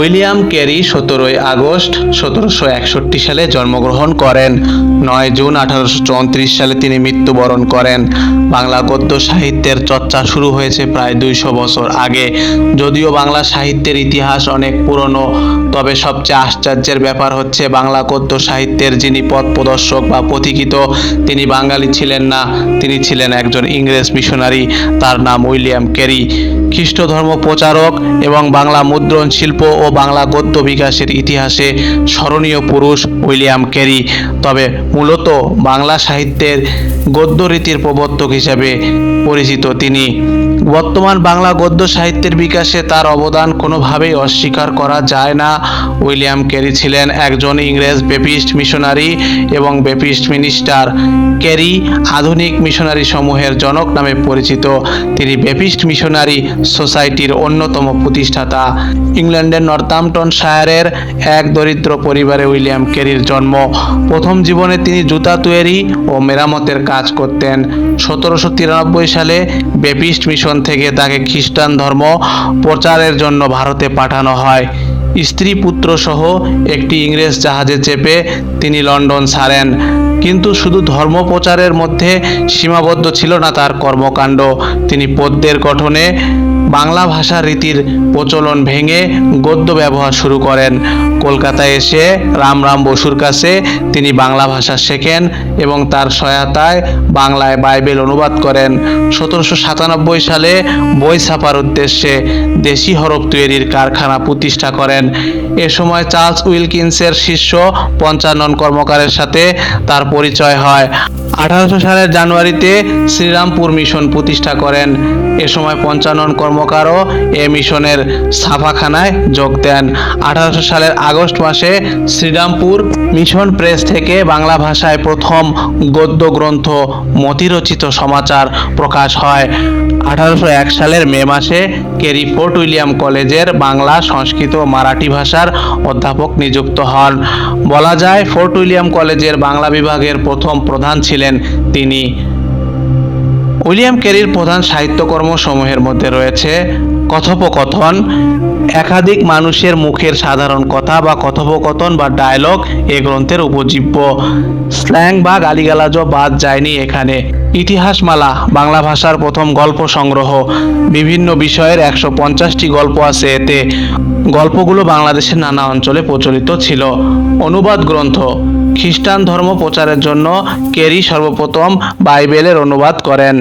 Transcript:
William carry সতেরোই August সতেরোশো একষট্টি সালে জন্মগ্রহণ করেন। নয় জুন আঠারোশো চৌত্রিশ সালে তিনি মৃত্যুবরণ করেন। বাংলা গদ্য সাহিত্যের চর্চা শুরু হয়েছে প্রায় দুইশো বছর আগে। যদিও বাংলা সাহিত্যের ইতিহাস অনেক পুরনো, তবে সবচেয়ে আশ্চর্যের ব্যাপার হচ্ছে বাংলা গদ্য সাহিত্যের যিনি পথ প্রদর্শক বা পথিকৃত তিনি বাঙালি ছিলেন না, তিনি ছিলেন একজন ইংরেজ মিশনারি, তার নাম উইলিয়াম ক্যারি খ্রিস্ট ধর্ম প্রচারক এবং বাংলা মুদ্রণ শিল্প ও বাংলা গদ্য বিকাশের ইতিহাসে স্মরণীয় পুরুষ উইলিয়াম ক্যারি তবে মূলত বাংলা সাহিত্যের গদ্য রীতির প্রবর্তক হিসেবে পরিচিত তিনি। বর্তমান বাংলা গদ্য সাহিত্যের বিকাশে তার অবদান কোনোভাবেই অস্বীকার করা যায় না। উইলিয়াম ক্যারি ছিলেন একজন ইংরেজ বেপিস্ট মিশনারি এবং বেপিস্ট মিনিস্টার। ক্যারি আধুনিক মিশনারি সমূহের জনক নামে পরিচিত। তিনি বেপিস্ট মিশনারি সোসাইটির অন্যতম প্রতিষ্ঠাতা। ইংল্যান্ডের নর্থাম্পটন শায়ারের এক দরিদ্র পরিবারে উইলিয়াম কেরির জন্ম। প্রথম জীবনে তিনি জুতা তৈরি ও মেরামতের কাজ করতেন। সতেরোশো তিরানব্বই সালে বেপিস্ট মিশন থেকে তাকে খ্রিস্টান ধর্ম প্রচারের জন্য ভারতে পাঠানো হয়। স্ত্রী পুত্র সহ একটি ইংরেজ জাহাজে চেপে তিনি লন্ডন ছাড়েন। কিন্তু শুধু ধর্ম প্রচারের মধ্যে সীমাবদ্ধ ছিল না তার কর্মকাণ্ড। তিনি পদ্মের গঠনে বাংলা ভাষার রীতির প্রচলন ভেঙে গদ্য ব্যবহার শুরু করেন। কলকাতায় এসে রামরাম বসুর কাছে তিনি বাংলা ভাষা শেখেন এবং তার সহায়তায় বাংলায় বাইবেল অনুবাদ করেন। সতেরোশো সাতানব্বই সালে বই ছাপার উদ্দেশ্যে দেশি হরফ তৈরির কারখানা প্রতিষ্ঠা করেন। এ সময় চার্লস উইলকিন্সের শিষ্য পঞ্চানন কর্মকারের সাথে তার পরিচয় হয়। আঠারোশো সালের জানুয়ারিতে শ্রীরামপুর মিশন প্রতিষ্ঠা করেন। এ সময় পঞ্চানন কর্মকারও এ মিশনের ছাপাখানায় যোগ দেন। আঠারোশো সালের আগস্ট মাসে শ্রীরামপুর মিশন প্রেস থেকে বাংলা ভাষায় প্রথম গদ্য গ্রন্থ মতিরচিত সমাচার প্রকাশ হয়। আঠারোশো এক সালের মে মাসে কেরি ফোর্ট উইলিয়াম কলেজের বাংলা, সংস্কৃত মারাঠি ভাষার অধ্যাপক নিযুক্ত হন। বলা যায়, ফোর্ট উইলিয়াম কলেজের বাংলা বিভাগের প্রথম প্রধান ছিলেন তিনি। উইলিয়াম ক্যারির প্রধান সাহিত্যকর্ম সমূহের মধ্যে রয়েছে কথোপকথন, একাধিক মানুষের মুখের সাধারণ কথা বা কথোপকথন বা ডায়লগ এ গ্রন্থের উপজীব্য। স্ল্যাং বা গালিগালাজও বাদ যায়নি এখানে। ইতিহাসমালা, বাংলা ভাষার প্রথম গল্প সংগ্রহ, বিভিন্ন বিষয়ের একশো পঞ্চাশটি গল্প আছে এতে। গল্পগুলো বাংলাদেশের নানা অঞ্চলে প্রচলিত ছিল। অনুবাদ গ্রন্থ খ্রিস্টান ধর্ম প্রচারের জন্য কেরি সর্বপ্রথম বাইবেলের অনুবাদ করেন।